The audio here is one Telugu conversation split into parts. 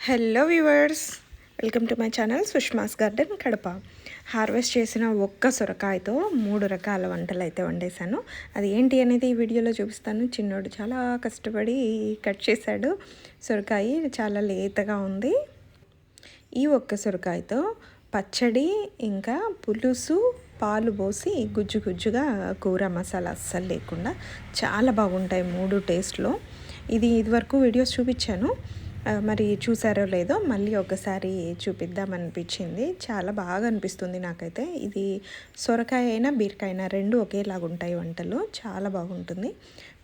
Hello viewers welcome to my channel Sushma's garden Kadapa. Harvest చేసిన ఒక్క సొరకాయతో మూడు రకాల వంటలు అయితే వండేశాను. అది ఏంటి అనేది ఈ వీడియోలో చూపిస్తాను. చిన్నోడు చాలా కష్టపడి కట్ చేశాడు. సొరకాయ చాలా లేతగా ఉంది. ఈ ఒక్క సొరకాయతో పచ్చడి ఇంకా పులుసు పాలు పోసి గుజ్జు గుజ్జుగా కూర మసాలా అస్సలు లేకుండా చాలా బాగుంటాయి మూడు టేస్ట్లో. ఇది ఇదివరకు వీడియోస్ చూపించాను. మరి చూసారో లేదో మళ్ళీ ఒకసారి చూపిద్దామనిపించింది. చాలా బాగా అనిపిస్తుంది నాకైతే. ఇది సొరకాయ అయినా బీరకాయ అయినా రెండు ఒకేలాగా ఉంటాయి వంటలు. చాలా బాగుంటుంది.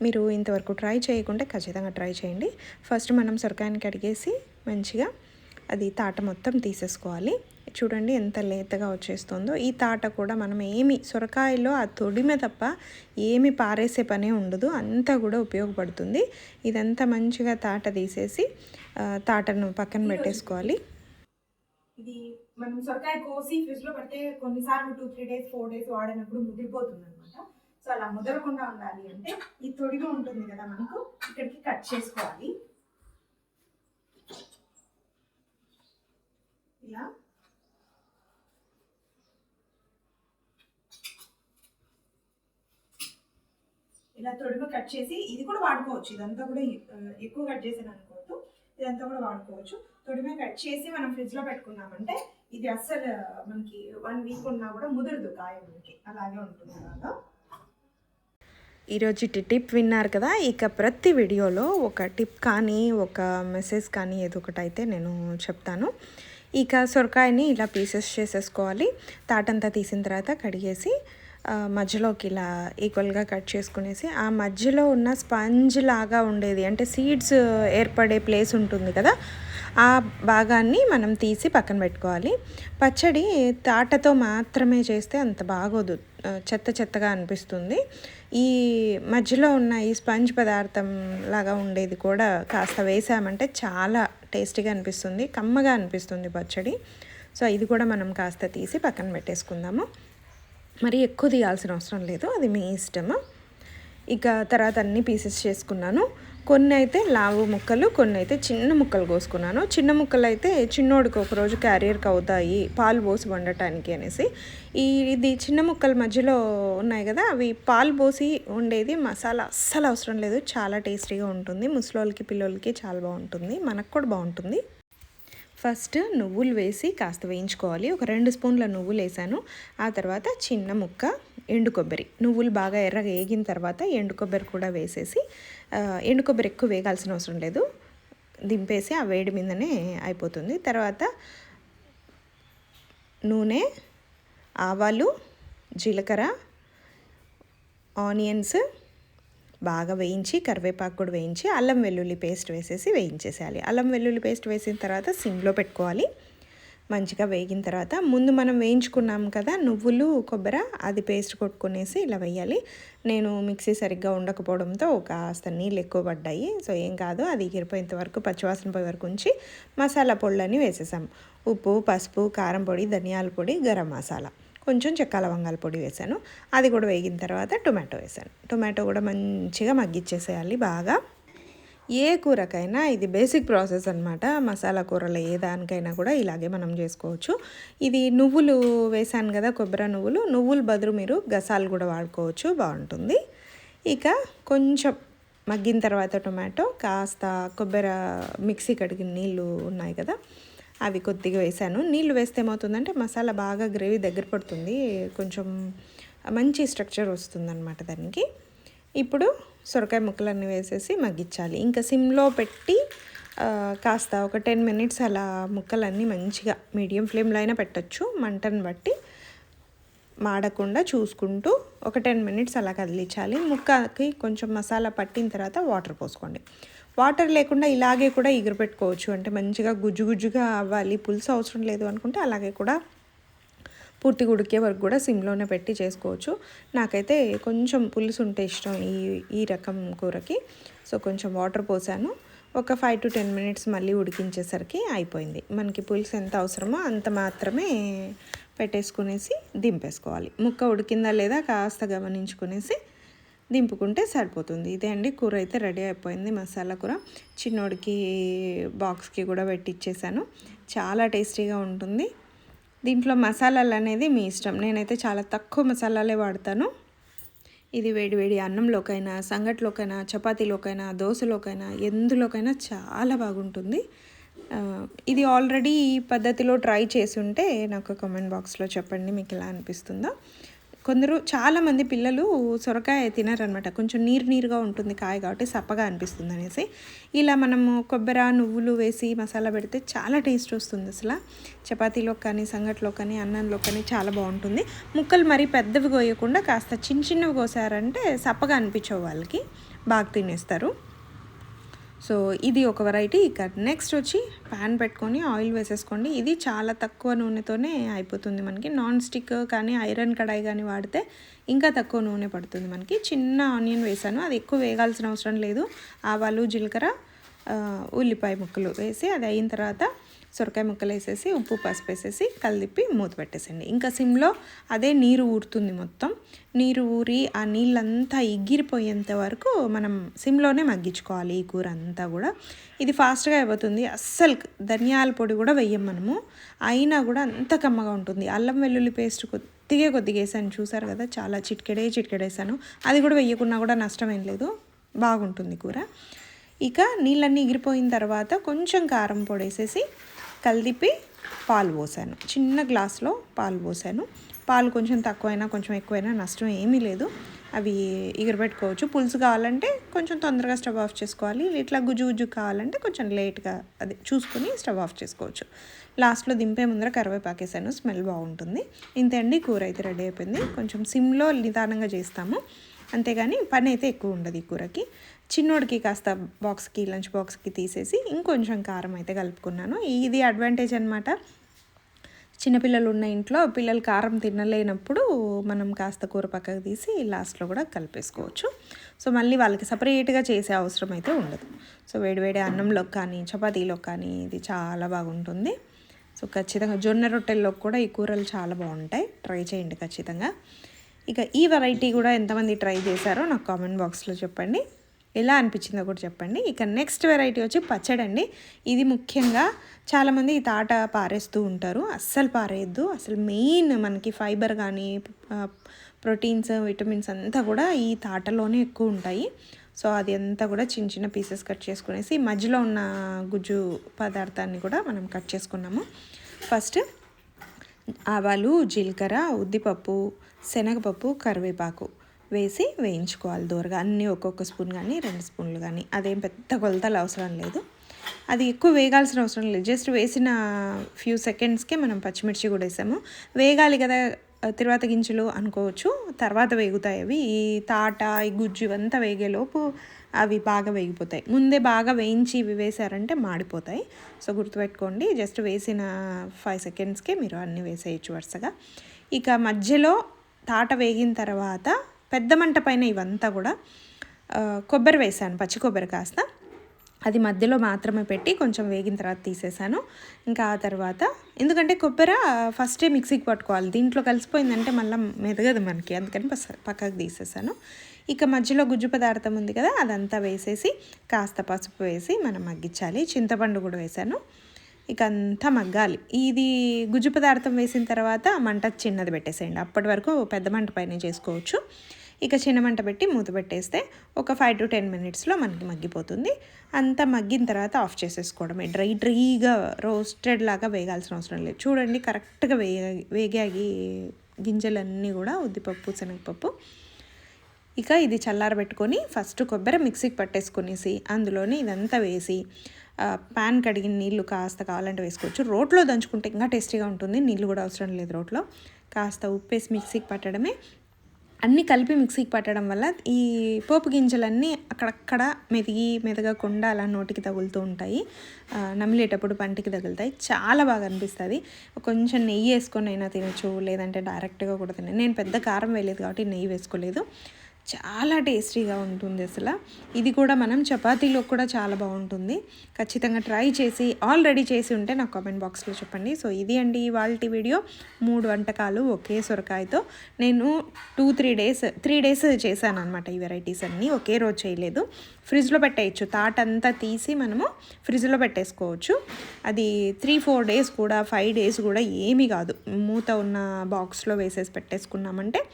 మీరు ఇంతవరకు ట్రై చేయకుంటే ఖచ్చితంగా ట్రై చేయండి. ఫస్ట్ మనం సొరకాయని కడిగేసి మంచిగా అది తాట మొత్తం తీసేసుకోవాలి. చూడండి ఎంత లేతగా వచ్చేస్తుందో. ఈ తాట కూడా మనం ఏమి సొరకాయలో ఆ తొడిమే తప్ప ఏమి పారేసే పనే ఉండదు. అంతా కూడా ఉపయోగపడుతుంది. ఇదంతా మంచిగా తాట తీసేసి తాటను పక్కన పెట్టేసుకోవాలి. ఇది మనం సొరకాయ కోసి ఫ్రిడ్జ్లో పెడితే కొన్నిసార్లు two three days four days వాడినప్పుడు ముదిరిపోతుంది అనమాట సో అలా ముదరకుండా ఉండాలి అంటే ఈ తొడిగా ఉంటుంది కదా మనకు ఇక్కడికి కట్ చేసుకోవాలి. ఇలా ఇలా తొడుగు కట్ చేసి ఇది కూడా వాడుకోవచ్చు. ఇదంతా కూడా ఎక్కువ కట్ చేసాను అనుకోవద్దు. ఇదంతా కూడా వాడుకోవచ్చు. తొడిమే కట్ చేసి మనం ఫ్రిడ్జ్లో పెట్టుకున్నామంటే ఇది అస్సలు మనకి వన్ వీక్ ఉన్నా కూడా ముదరదు కాయ మనకి. అలాగే ఉంటుంది అలాగా ఈరోజు టిప్ విన్నారు కదా? ఇక ప్రతి వీడియోలో ఒక టిప్ కానీ ఒక మెసేజ్ కానీ ఏదో ఒకటి అయితే నేను చెప్తాను. ఇక సొరకాయని ఇలా పీసెస్ చేసేసుకోవాలి. తాటంతా తీసిన తర్వాత కడిగేసి మధ్యలోకి ఇలా ఈక్వల్గా కట్ చేసుకునేసి ఆ మధ్యలో ఉన్న స్పంజ్ లాగా ఉండేది. అంటే సీడ్స్ ఏర్పడే ప్లేస్ ఉంటుంది కదా ఆ భాగాన్ని మనం తీసి పక్కన పెట్టుకోవాలి. పచ్చడి తాటతో మాత్రమే చేస్తే అంత బాగోదు. చెత్త చెత్తగా అనిపిస్తుంది. ఈ మధ్యలో ఉన్న ఈ స్పంజ్ పదార్థం లాగా ఉండేది కూడా కాస్త వేసామంటే చాలా టేస్టీగా అనిపిస్తుంది కమ్మగా అనిపిస్తుంది పచ్చడి. సో ఇది కూడా మనం కాస్త తీసి పక్కన పెట్టేసుకుందాము. మరి ఎక్కువ తీయాల్సిన అవసరం లేదు. అది మీ ఇష్టము. ఇక తర్వాత అన్ని పీసెస్ చేసుకున్నాను. కొన్ని అయితే లావు ముక్కలు కొన్ని అయితే చిన్న ముక్కలు కోసుకున్నాను. చిన్న ముక్కలు అయితే చిన్నోడికి ఒకరోజు క్యారియర్కి అవుతాయి పాలు పోసి వండటానికి అనేసి. ఈ ఇది చిన్న ముక్కల మధ్యలో ఉన్నాయి కదా అవి పాలు పోసి ఉండేది మసాలా అస్సలు అవసరం లేదు. చాలా టేస్టీగా ఉంటుంది. ముసలోళ్ళకి పిల్లలకి చాలా బాగుంటుంది. మనకు కూడా బాగుంటుంది. ఫస్ట్ నువ్వులు వేసి కాస్త వేయించుకోవాలి. ఒక రెండు స్పూన్ల నువ్వులు వేసాను. ఆ తర్వాత చిన్న ముక్క ఎండు కొబ్బరి. నువ్వులు బాగా ఎర్రగా వేగిన తర్వాత ఎండు కొబ్బరి కూడా వేసేసి ఎండు కొబ్బరి ఎక్కువ వేగాల్సిన అవసరం లేదు. దింపేసి ఆ వేడి మీదనే అయిపోతుంది. తర్వాత నూనె ఆవాలు జీలకర్ర ఆనియన్స్ బాగా వేయించి కరివేపాకు కూడా వేయించి అల్లం వెల్లుల్లి పేస్ట్ వేసేసి వేయించేసేయాలి. అల్లం వెల్లుల్లి పేస్ట్ వేసిన తర్వాత సిమ్లో పెట్టుకోవాలి. మంచిగా వేగిన తర్వాత ముందు మనం వేయించుకున్నాం కదా నువ్వులు కొబ్బరి అది పేస్ట్ కొట్టుకునేసి ఇలా వేయాలి. నేను మిక్సీ సరిగ్గా ఉండకపోవడంతో కాస్త నీళ్ళు ఎక్కువ పడ్డాయి. సో ఏం కాదు అది ఎగిరిపోయేంత వరకు పచ్చివాసన పోయే వరకు ఉంచి మసాలా పొళ్ళని వేసేసాం. ఉప్పు పసుపు కారం పొడి ధనియాల పొడి గరం మసాలా. కొంచెం చెక్క లవంగాల పొడి వేసాను. అది కూడా వేగిన తర్వాత టొమాటో వేసాను. టొమాటో కూడా మంచిగా మగ్గిచ్చేసేయాలి బాగా. ఏ కూరకైనా ఇది బేసిక్ ప్రాసెస్ అనమాట మసాలా కూరలు ఏ దానికైనా కూడా ఇలాగే మనం చేసుకోవచ్చు. ఇది నువ్వులు వేసాను కదా కొబ్బరి నువ్వులు. నువ్వుల బదులు మీరు గసాలు కూడా వాడుకోవచ్చు. బాగుంటుంది. ఇక కొంచెం మగ్గిన తర్వాత టొమాటో కాస్త కొబ్బరి మిక్సీ కడిగిన నీళ్ళు ఉన్నాయి కదా అవి కొద్దిగా వేసాను. నీళ్ళు వేస్తే ఏమవుతుందంటే మసాలా బాగా గ్రేవీ దగ్గర పడుతుంది. కొంచెం మంచి స్ట్రక్చర్ వస్తుందన్నమాట దానికి. ఇప్పుడు సొరకాయ ముక్కలన్నీ వేసేసి మగ్గించాలి. ఇంకా సిమ్లో పెట్టి కాస్త ఒక టెన్ మినిట్స్ అలా ముక్కలన్నీ మంచిగా మీడియం ఫ్లేమ్లో అయినా పెట్టచ్చు. మంటను బట్టి మాడకుండా చూసుకుంటూ ఒక టెన్ మినిట్స్ అలా కదిలించాలి. ముక్కకి కొంచెం మసాలా పట్టిన తర్వాత వాటర్ పోసుకోండి. వాటర్ లేకుండా ఇలాగే కూడా ఎగురు పెట్టుకోవచ్చు అంటే మంచిగా గుజ్జు గుజ్జుగా అవ్వాలి. పులుసు అవసరం లేదు అనుకుంటే అలాగే కూడా పూర్తిగా ఉడికే వరకు కూడా సిమ్లోనే పెట్టి చేసుకోవచ్చు. నాకైతే కొంచెం పులుసు ఉంటే ఇష్టం ఈ ఈ రకం కూరకి. సో కొంచెం వాటర్ పోసాను. ఒక ఫైవ్ టు టెన్ మినిట్స్ మళ్ళీ ఉడికించేసరికి అయిపోయింది. మనకి పులుసు ఎంత అవసరమో అంత మాత్రమే పెట్టేసుకునేసి దింపేసుకోవాలి. ముక్క ఉడికిందా లేదా కాస్త గమనించుకునేసి దింపుకుంటే సరిపోతుంది. ఇదే అండి కూర అయితే రెడీ అయిపోయింది. మసాలా కూర చిన్నోడికి బాక్స్కి కూడా పెట్టిచ్చేసాను. చాలా టేస్టీగా ఉంటుంది. దీంట్లో మసాలాలు అనేది మీ ఇష్టం. నేనైతే చాలా తక్కువ మసాలాలే వాడతాను. ఇది వేడి వేడి అన్నంలోకైనా సంగట్లోకైనా చపాతీలోకైనా దోశలోకైనా ఎందులోకైనా చాలా బాగుంటుంది. ఇది ఆల్రెడీ ఈ పద్ధతిలో ట్రై చేసి ఉంటే నాకు కామెంట్ బాక్స్లో చెప్పండి మీకు ఎలా అనిపిస్తుందో. కొందరు చాలామంది పిల్లలు సొరకాయ తినారనమాట కొంచెం నీరు నీరుగా ఉంటుంది కాయ కాబట్టి సప్పగా అనిపిస్తుంది అనేసి. ఇలా మనము కొబ్బరి నువ్వులు వేసి మసాలా పెడితే చాలా టేస్ట్ వస్తుంది అసలు. చపాతీలో కానీ సంగట్లో కానీ అన్నంలో కానీ చాలా బాగుంటుంది. ముక్కలు మరీ పెద్దవి కోయకుండా కాస్త చిన్న చిన్నవి కోసారంటే సప్పగా అనిపించవు వాళ్ళకి. బాగా తినేస్తారు. సో ఇది ఒక వెరైటీ ఇక నెక్స్ట్ వచ్చి ప్యాన్ పెట్టుకొని ఆయిల్ వేసేసుకోండి. ఇది చాలా తక్కువ నూనెతోనే అయిపోతుంది మనకి. నాన్ స్టిక్ కానీ ఐరన్ కడాయి కానీ వాడితే ఇంకా తక్కువ నూనె పడుతుంది మనకి. చిన్న ఆనియన్ వేసాను. అది ఎక్కువ వేగాల్సిన అవసరం లేదు. ఆవాలు జీలకర్ర ఉల్లిపాయ ముక్కలు వేసి అది అయిన తర్వాత సొరకాయ ముక్కలు వేసేసి ఉప్పు పసుపు వేసేసి కలిపి మూత పెట్టేసండి ఇంకా సిమ్లో అదే నీరు ఊరుతుంది మొత్తం. నీరు ఊరి ఆ నీళ్ళంతా ఎగిరిపోయేంత వరకు మనం సిమ్లోనే మగ్గించుకోవాలి ఈ కూర అంతా కూడా. ఇది ఫాస్ట్గా అయిపోతుంది. అస్సలు ధనియాల పొడి కూడా వెయ్యం మనము. అయినా కూడా అంత కమ్మగా ఉంటుంది. అల్లం వెల్లుల్లి పేస్ట్ కొద్దిగా కొద్దిగా వేసాను. చూసారు కదా చాలా చిటికెడే చిటికెడేసాను. అది కూడా వెయ్యకున్నా కూడా నష్టం ఏం లేదు. బాగుంటుంది కూర. ఇక నీళ్ళన్నీ ఎగిరిపోయిన తర్వాత కొంచెం కారం పొడి వేసేసి కలిపి పాలు పోసాను. చిన్న గ్లాస్లో పాలు పోసాను. పాలు కొంచెం తక్కువైనా కొంచెం ఎక్కువైనా నష్టం ఏమీ లేదు. అవి ఎగిరిపెట్టుకోవచ్చు పులుసు కావాలంటే కొంచెం తొందరగా స్టవ్ ఆఫ్ చేసుకోవాలి. ఇట్లా గుజ్జు గుజ్జు కావాలంటే కొంచెం లేట్గా అది చూసుకొని స్టవ్ ఆఫ్ చేసుకోవచ్చు. లాస్ట్లో దింపే ముందర కరివేపాకేసాను. స్మెల్ బాగుంటుంది. ఇంతే అండి. కూర అయితే రెడీ అయిపోయింది. కొంచెం సిమ్లో నిదానంగా చేస్తాము. అంతేగాని పని అయితే ఎక్కువ ఉండదు ఈ కూరకి. చిన్నోడికి కాస్త బాక్స్కి లంచ్ బాక్స్కి తీసేసి ఇంకొంచెం కారం అయితే కలుపుకున్నాను. ఇది అడ్వాంటేజ్ అనమాట చిన్నపిల్లలు ఉన్న ఇంట్లో పిల్లలు కారం తినలేనప్పుడు మనం కాస్త కూర పక్కకు తీసి లాస్ట్లో కూడా కలిపేసుకోవచ్చు. సో మళ్ళీ వాళ్ళకి సపరేట్గా చేసే అవసరం అయితే ఉండదు. సో వేడివేడి అన్నంలోకి కానీ చపాతీలోకి కానీ ఇది చాలా బాగుంటుంది. సో ఖచ్చితంగా జొన్న రొట్టెల్లో కూడా ఈ కూరలు చాలా బాగుంటాయి. ట్రై చేయండి ఖచ్చితంగా. ఇక ఈ వెరైటీ కూడా ఎంతమంది ట్రై చేశారో నాకు కామెంట్ బాక్స్లో చెప్పండి. ఎలా అనిపించిందో కూడా చెప్పండి. ఇక నెక్స్ట్ వెరైటీ వచ్చి పచ్చడి అండి. ఇది ముఖ్యంగా చాలామంది ఈ తాట పారేస్తూ ఉంటారు. అస్సలు పారేయద్దు. అసలు మెయిన్ మనకి ఫైబర్ కానీ ప్రోటీన్స్ విటమిన్స్ అంతా కూడా ఈ తాటలోనే ఎక్కువ ఉంటాయి. సో అది అంతా కూడా చిన్న చిన్న పీసెస్ కట్ చేసుకునేసి మధ్యలో ఉన్న గుజ్జు పదార్థాన్ని కూడా మనం కట్ చేసుకున్నాము. ఫస్ట్ ఆవాలు జీలకర్ర ఉద్దిపప్పు శనగపప్పు కరివేపాకు వేసి వేయించుకోవాలి దూరగా. అన్నీ ఒక్కొక్క స్పూన్ కానీ రెండు స్పూన్లు కానీ అదేం పెద్ద కొలతలు అవసరం లేదు. అది ఎక్కువ వేగాల్సిన అవసరం లేదు. జస్ట్ వేసిన ఫ్యూ సెకండ్స్కే మనం పచ్చిమిర్చి కూడా వేసాము. వేగాలి కదా తిరువాత గింజలు అనుకోవచ్చు. తర్వాత వేగుతాయి అవి. ఈ తాట ఈ గుజ్జు ఇవంతా వేగేలోపు అవి బాగా వేగిపోతాయి. ముందే బాగా వేయించి ఇవి వేసారంటే మాడిపోతాయి. సో గుర్తుపెట్టుకోండి జస్ట్ వేసిన ఫైవ్ సెకండ్స్కే మీరు అన్నీ వేసేయచ్చు వరుసగా. ఇక మధ్యలో తాట వేగిన తర్వాత పెద్ద మంట పైన ఇవంతా కూడా కొబ్బరి వేసాను పచ్చి కొబ్బరి కాస్త. అది మధ్యలో మాత్రమే పెట్టి కొంచెం వేగిన తర్వాత తీసేసాను. ఇంకా ఆ తర్వాత ఎందుకంటే కొబ్బరి ఫస్టే మిక్సీకి పట్టుకోవాలి. దీంట్లో కలిసిపోయిందంటే మళ్ళీ మెదగదు మనకి. అందుకని పస- పక్కకు తీసేసాను. ఇక మధ్యలో గుజ్జు పదార్థం ఉంది కదా అదంతా వేసేసి కాస్త పసుపు వేసి మనం మగ్గించాలి. చింతపండు కూడా వేసాను. ఇక అంతా మగ్గాలి. ఇది గుజ్జు పదార్థం వేసిన తర్వాత మంట చిన్నది పెట్టేసేయండి. అప్పటి వరకు పెద్ద మంట పైన చేసుకోవచ్చు. ఇక చిన్న మంట పెట్టి మూత పెట్టేస్తే ఒక ఫైవ్ టు టెన్ మినిట్స్లో మనకి మగ్గిపోతుంది. అంతా మగ్గిన తర్వాత ఆఫ్ చేసేసుకోవడమే. డ్రై డ్రైగా రోస్టెడ్ లాగా వేగాల్సిన అవసరం లేదు. చూడండి కరెక్ట్గా వేగ వేగాగి గింజలన్నీ కూడా ఉద్దిపప్పు శనగపప్పు. ఇక ఇది చల్లారబెట్టుకొని ఫస్ట్ కొబ్బరి మిక్సీకి పట్టేసుకునేసి అందులోనే ఇదంతా వేసి ప్యాన్ పాన్ కడిగిన నీళ్ళు కాస్త కావాలంటే వేసుకోవచ్చు. రోట్లో దంచుకుంటే ఇంకా టేస్టీగా ఉంటుంది. నీళ్ళు కూడా అవసరం లేదు రోట్లో. కాస్త ఉప్పేసి మిక్సీకి పట్టడమే. అన్నీ కలిపి మిక్సీకి పట్టడం వల్ల ఈ పోపు గింజలన్నీ అక్కడక్కడ మెదిగి మెదగకుండా అలా నోటికి తగులుతూ ఉంటాయి. నమిలేటప్పుడు పంటికి తగులుతాయి. చాలా బాగా అనిపిస్తుంది. కొంచెం నెయ్యి వేసుకొని అయినా తినచ్చు లేదంటే డైరెక్ట్గా కూడా తినే నేను పెద్ద కారం వేయలేదు కాబట్టి నెయ్యి వేసుకోలేదు. చాలా టేస్టీగా ఉంటుంది అసలు. ఇది కూడా మనం చపాతీలో కూడా చాలా బాగుంటుంది. ఖచ్చితంగా ట్రై చేసి ఆల్రెడీ చేసి ఉంటే నాకు కామెంట్ బాక్స్లో చెప్పండి. సో ఇది అండి ఇవాళ వీడియో. మూడు వంటకాలు ఒకే సొరకాయతో. నేను two three days three days చేశాను అనమాట ఈ వెరైటీస్ అన్నీ. ఒకే రోజు చేయలేదు. ఫ్రిడ్జ్లో పెట్టేయచ్చు. తాట అంతా తీసి మనము ఫ్రిడ్జ్లో పెట్టేసుకోవచ్చు. అది త్రీ ఫోర్ డేస్ కూడా ఫైవ్ డేస్ కూడా ఏమీ కాదు. మూత ఉన్న బాక్స్లో వేసేసి పెట్టేసుకున్నామంటే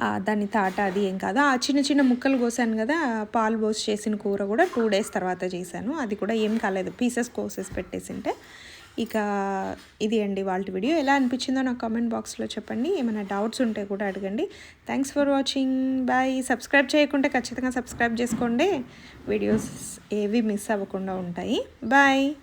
దాని తాట అది ఏం కాదు. ఆ చిన్న చిన్న ముక్కలు కోసాను కదా పాలు పోసి చేసిన కూర కూడా టూ డేస్ తర్వాత చేశాను. అది కూడా ఏం కాలేదు పీసెస్ కోసేసి పెట్టేసింటే. ఇక ఇది అండి వాళ్ళ వీడియో. ఎలా అనిపించిందో నాకు కామెంట్ బాక్స్లో చెప్పండి. ఏమైనా డౌట్స్ ఉంటే కూడా అడగండి. Thanks for watching bye subscribe చేయకుంటే ఖచ్చితంగా సబ్స్క్రైబ్ చేసుకోండి. వీడియోస్ ఏవి మిస్ అవ్వకుండా ఉంటాయి. బాయ్